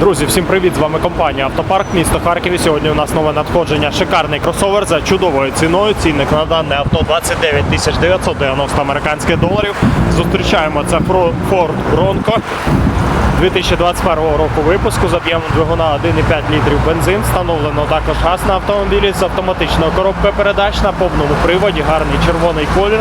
Друзі, всім привіт! З вами компанія Автопарк, місто Харків. Сьогодні у нас нове надходження. Шикарний кросовер за чудовою ціною. Цінник на дане авто 29 тисяч 990 американських доларів. Зустрічаємо це Ford Bronco 2021 року випуску з об'ємом двигуна 1,5 літрів бензин. Встановлено також газ на автомобілі з автоматичною коробкою передач на повному приводі. Гарний червоний колір.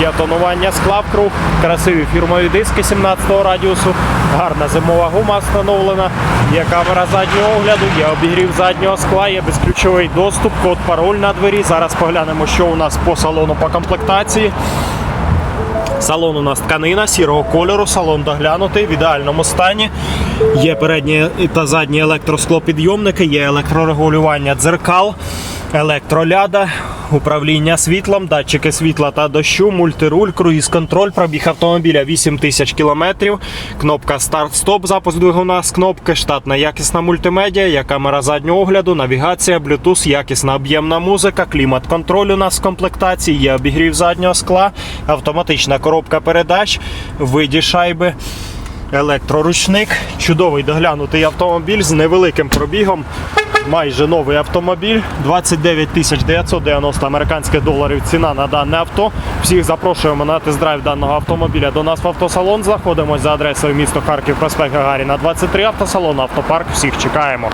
Є тонування скла в круг, красиві фірмові диски 17-го радіусу, гарна зимова гума встановлена, є камера заднього огляду, є обігрів заднього скла, є безключовий доступ, код пароль на двері. Зараз поглянемо, що у нас по салону по комплектації. Салон у нас тканина сірого кольору, салон доглянутий в ідеальному стані. Є передні та задні електросклопідйомники, є електрорегулювання дзеркал, електроляда, управління світлом, датчики світла та дощу, мультируль, круїз-контроль, пробіг автомобіля 8 тисяч кілометрів, кнопка старт-стоп, запуск двигуна з кнопки, штатна якісна мультимедіа, є камера заднього огляду, навігація, Bluetooth, якісна об'ємна музика, клімат-контроль у нас в комплектації, є обігрів заднього скла, автоматична коробка передач, виді шайби. Електроручник, чудовий доглянутий автомобіль з невеликим пробігом. Майже новий автомобіль, 29 тисяч 990 американських доларів ціна на дане авто. Всіх запрошуємо на тест-драйв даного автомобіля до нас в автосалон. Заходимо за адресою місто Харків, проспект Гагаріна, 23 автосалон, автопарк. Всіх чекаємо.